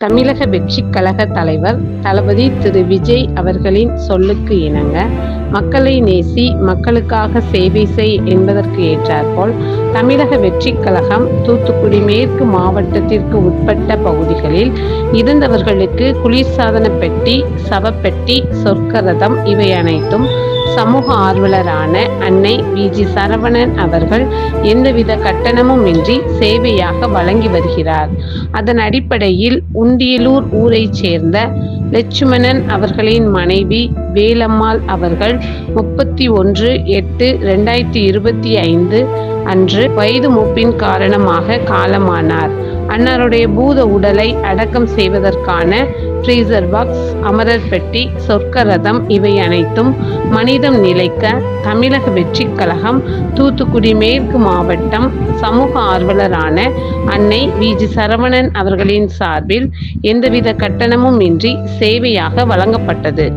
தமிழக வெற்றி கழக தலைவர் தளபதி திரு விஜய் அவர்களின் சொல்லுக்கு இணங்க மக்களை நேசி மக்களுக்காக சேவை செய் என்பதற்கு ஏற்றாற்போல் தமிழக வெற்றி கழகம் தூத்துக்குடி மேற்கு மாவட்டத்திற்கு உட்பட்ட பகுதிகளில் இருந்தவர்களுக்கு குளிர்சாதன பெட்டி சவப்பெட்டி சொர்க்கரதம் இவை அனைத்தும் சமூக ஆர்வலரான அன்னை விஜி சரவணன் அவர்கள் எந்தவித கட்டணமும் இன்றி சேவையாக வழங்கி வருகிறார். அதன் அடிப்படையில் உண்டியலூர் ஊரைச் சேர்ந்த லட்சுமணன் அவர்களின் மனைவி வேலம்மாள் அவர்கள் முப்பத்தி ஒன்று எட்டு ரெண்டாயிரத்தி இருபத்தி ஐந்து அன்று வயது மூப்பின் காரணமாக காலமானார். அன்னாருடைய பூத உடலை அடக்கம் செய்வதற்கான ஃப்ரீசர் பாக்ஸ் அமரர் பெட்டி சொர்க்கரதம் இவை அனைத்தும் மனிதம் நிலைக்க தமிழக வெற்றிக் கழகம் தூத்துக்குடி மேற்கு மாவட்டம் சமூக ஆர்வலரான அன்னை விஜி சரவணன் அவர்களின் சார்பில் எந்தவித கட்டணமும் இன்றி சேவையாக வழங்கப்பட்டது.